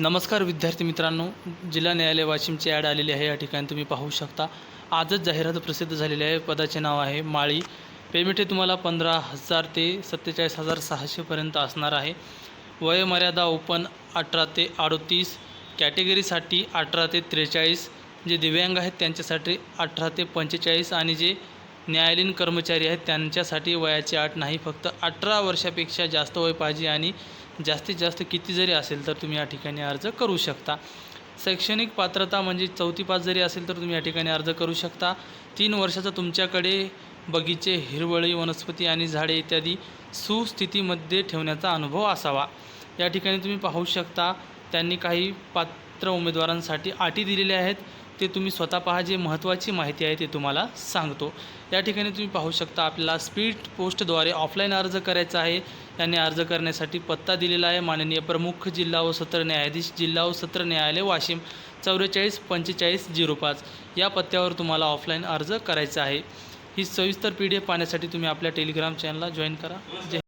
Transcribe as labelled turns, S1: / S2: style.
S1: नमस्कार विद्यार्थी मित्रांनो. जिल्हा न्यायालय वाशिमची ॲड आलेली आहे. या ठिकाणी तुम्ही पाहू शकता. आजच जाहिरात प्रसिद्ध झालेली आहे. पदाचे नाव आहे माळी. पेमेंट हे तुम्हाला पंधरा हजार ते सत्तेचाळीस हजार सहाशेपर्यंत असणार आहे. वयोमर्यादा ओपन अठरा ते अडोतीस. कॅटेगरीसाठी अठरा ते त्रेचाळीस. जे दिव्यांग आहेत त्यांच्यासाठी अठरा ते पंचेचाळीस. आणि जे न्यायालयीन कर्मचारी आहेत. त्यांच्यासाठी वयाची अट नाही. फक्त अठरा वर्षापेक्षा जास्त वय पाहिजे आणि जास्तीत जास्त किती जरी असेल तर तुम्ही या ठिकाणी अर्ज करू शकता. शैक्षणिक पात्रता म्हणजे चौथी पास जरी असेल तर तुम्ही या ठिकाणी अर्ज करू शकता. तीन वर्षाचा तुमच्याकडे बगीचे हिरवळी वनस्पती आणि झाडे इत्यादी सुस्थितीमध्ये ठेवण्याचा अनुभव असावा. या ठिकाणी तुम्ही पाहू शकता त्यांनी काही पात्र उमेदवारांसाठी अटी दिलेल्या आहेत. ते तुम्ही स्वतः पहा जे महत्त्वाची माहिती आहे ते तुम्हाला सांगतो. या ठिकाणी तुम्ही पाहू शकता आपल्याला स्पीड पोस्टद्वारे ऑफलाईन अर्ज करायचा आहे. त्यांनी अर्ज करण्यासाठी पत्ता दिलेला आहे. माननीय प्रमुख जिल्हा व सत्र न्यायाधीश जिल्हा व सत्र न्यायालय वाशिम चौवेचाळीस पंचेचाळीस झिरो पाच. या पत्त्यावर तुम्हाला ऑफलाईन अर्ज करायचा आहे. ही सविस्तर पी डी एफ पाहण्यासाठी तुम्ही आपल्या टेलिग्राम चॅनलला जॉईन करा. जय